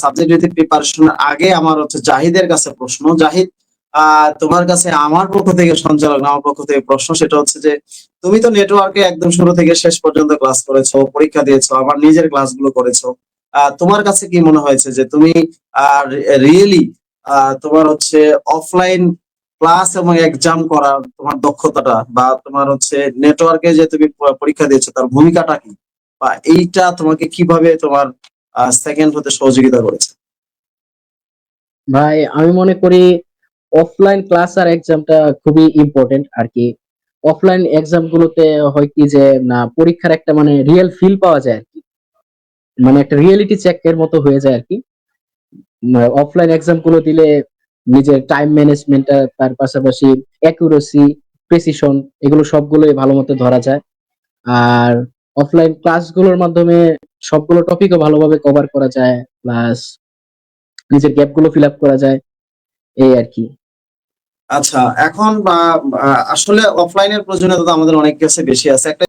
Subject ভিত্তিক preparation আগে আমার হচ্ছে জাহিদের কাছে প্রশ্ন। জাহিদ তোমার কাছে আমার পক্ষ থেকে সঞ্চালক আমার পক্ষ থেকে প্রশ্ন, সেটা হচ্ছে যে, তুমি তো নেটওয়ার্কে একদম শুরু থেকে শেষ পর্যন্ত ক্লাস করেছ, পরীক্ষা দিয়েছ, আবার নিজের ক্লাসগুলো করেছ। তোমার কাছে কি মনে হয়েছে যে, তুমি রিয়েলি তোমার হচ্ছে অফলাইন ক্লাস এবং এক্সাম করার তোমার দক্ষতাটা বা তোমার হচ্ছে নেটওয়ার্কে যে তুমি পরীক্ষা দিয়েছ, তার ভূমিকাটা কি? বা এইটা তোমাকে কীভাবে তোমার সেকেন্ড হতে সহযোগিতা করেছে। ভাই, আমি মনে করি অফলাইন ক্লাস আর এক্সামটা খুবই ইম্পর্টেন্ট আর কি অফলাইন এক্সাম গুলোতে হয় কি যে, না, পরীক্ষার একটা মানে রিয়েল ফিল পাওয়া যায় আর কি মানে একটা রিয়েলিটি চেক এর মতো হয়ে যায় আর কি অফলাইন এক্সামগুলো দিলে নিজের টাইম ম্যানেজমেন্টটা তার পাশাপাশি অ্যাকুরেসি প্রেসিশন এগুলো সবগুলোই ভালো মতো ধরা যায়। আর অফলাইন ক্লাসগুলোর মাধ্যমে সবগুলো টপিকও ভালোভাবে কভার করা যায় প্লাস নিজের গ্যাপগুলো ফিল আপ করা যায়, এই আর কি। আচ্ছা এখন আসলে অফলাইনের প্রয়োজনীয়তা আমাদের অনেক কাছে বেশি আছে। একটা